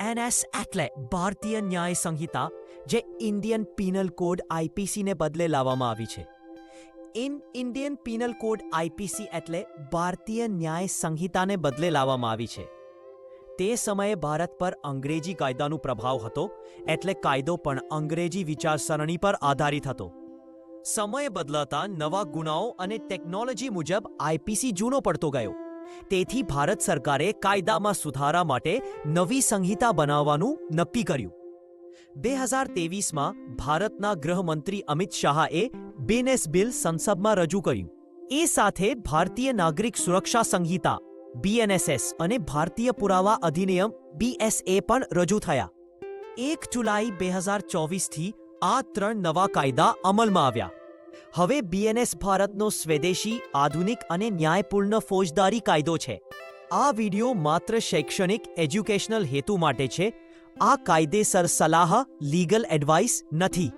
BNS એટલે ભારતીય ન્યાય સંહિતા, જે ઇન્ડિયન પીનલ કોડ આઈપીસીને બદલે લાવવામાં આવી છે. In Indian penal code IPC એટલે ભારતીય ન્યાય સંહિતાને બદલે લાવવામાં આવી છે. તે સમયે ભારત પર અંગ્રેજી કાયદાનો પ્રભાવ હતો, એટલે કાયદો પણ અંગ્રેજી વિચારસરણી પર આધારિત હતો. સમય બદલાતા નવા ગુનાઓ અને ટેકનોલોજી મુજબ આઈપીસી જૂનો પડતો ગયો. તેથી ભારત સરકારે કાયદામાં સુધારા માટે નવી સંહિતા બનાવવાનું નક્કી કર્યું. બે હજાર તેવીસમાં ભારતના ગૃહમંત્રી અમિત શાહે બેનેસ બિલ સંસદમાં રજૂ કર્યું. એ સાથે ભારતીય નાગરિક સુરક્ષા સંહિતા બીએનએસએસ અને ભારતીય પુરાવા અધિનિયમ બીએસએ પણ રજૂ થયા. એક જુલાઈ બે હજાર ચોવીસથી આ ત્રણ નવા કાયદા અમલમાં આવ્યા. હવે બીએનએસ ભારતનો સ્વદેશી, આધુનિક અને ન્યાયપૂર્ણ ફોજદારી કાયદો છે. આ વિડિયો માત્ર શૈક્ષણિક, એજ્યુકેશનલ હેતુ માટે છે. આ કાયદેસર સલાહ, લીગલ એડવાઇસ નથી.